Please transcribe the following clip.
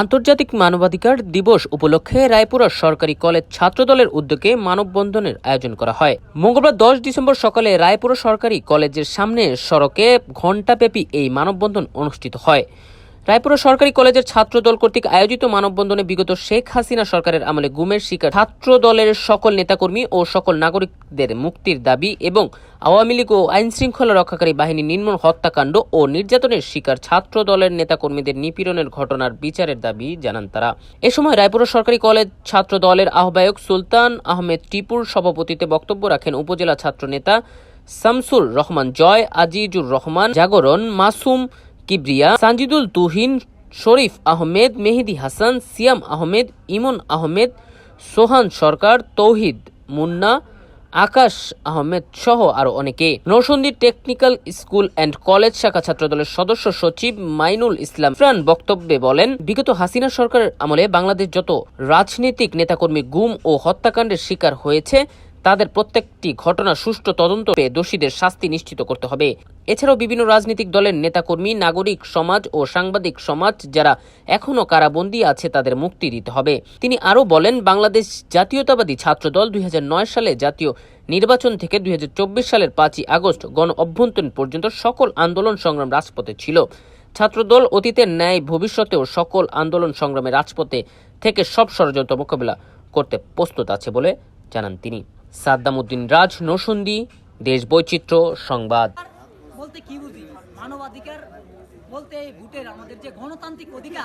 আন্তর্জাতিক মানবাধিকার দিবস উপলক্ষে রায়পুরার সরকারি কলেজ ছাত্রদলের উদ্যোগে মানববন্ধনের আয়োজন করা হয়। মঙ্গলবার দশ ডিসেম্বর সকালে রায়পুরা সরকারি কলেজের সামনে সড়কে ঘণ্টাব্যাপী এই মানববন্ধন অনুষ্ঠিত হয়। রায়পুরা সরকারি কলেজের ছাত্রদল কর্তৃক আয়োজিত মানববন্ধনে বিগত শেখ হাসিনা সরকারের আমলে গুমের শিকার ছাত্র দলের সকল নেতাকর্মী ও সকল নাগরিকদের মুক্তির দাবি এবং আওয়ামী লীগ ও আইন শৃঙ্খলা রক্ষাকারী বাহিনী নির্মূল হত্যাকাণ্ড ও নির্যাতনের শিকার ছাত্র দলের নেতাকর্মীদের নিপীড়নের ঘটনার বিচারের দাবি জানান তারা। এ সময় রায়পুরা সরকারি কলেজ ছাত্র দলের আহ্বায়ক সুলতান আহমেদ টিপুর সভাপতিত্বে বক্তব্য রাখেন উপজেলা ছাত্র নেতা শামসুর রহমান, জয় আজিজুর রহমান, জাগরণ মাসুম কিবরিয়া, সানজিদুল তুহিন, শরীফ আহমেদ, মেহেদি হাসান, সিয়াম আহমেদ, ইমন আহমেদ, সোহান সরকার, তৌহিদ মুন্না, আকাশ আহমেদ সহ আরও অনেকে। Narsingdi technical school and college শাখা ছাত্রদলের সদস্য সচিব মাইনুল ইসলাম ফ্রান বক্তব্যে বলেন, বিগত হাসিনা সরকারের আমলে বাংলাদেশ যত রাজনৈতিক নেতাকর্মী গুম ও হত্যাকাণ্ডের শিকার হয়েছে তাদের প্রত্যেকটি ঘটনা সুষ্ঠু তদন্ত পেয়ে দোষীদের শাস্তি নিশ্চিত করতে হবে। এছাড়াও বিভিন্ন রাজনৈতিক দলের নেতাকর্মী, নাগরিক সমাজ ও সাংবাদিক সমাজ যারা এখনও কারাবন্দী আছে তাদের মুক্তি দিতে হবে। তিনি আরও বলেন, বাংলাদেশ জাতীয়তাবাদী ছাত্র ছাত্রদল দুই সালে জাতীয় নির্বাচন থেকে দুই হাজার চব্বিশ সালের পাঁচই আগস্ট গণ অভ্যন্তরীণ পর্যন্ত সকল আন্দোলন সংগ্রাম রাজপথে ছিল। ছাত্রদল অতীতের ন্যায় ভবিষ্যতেও সকল আন্দোলন সংগ্রামে রাজপথে থেকে সব ষড়যন্ত্র মোকাবিলা করতে প্রস্তুত আছে বলে জানান তিনি। সাদ্দাম উদ্দিন রাজ নসুন্দি দেশ বৈচিত্র্য, সংবাদ। বলতে কি বুঝি? মানবাধিকার বলতে ভোটের আমাদের যে গণতান্ত্রিক অধিকার।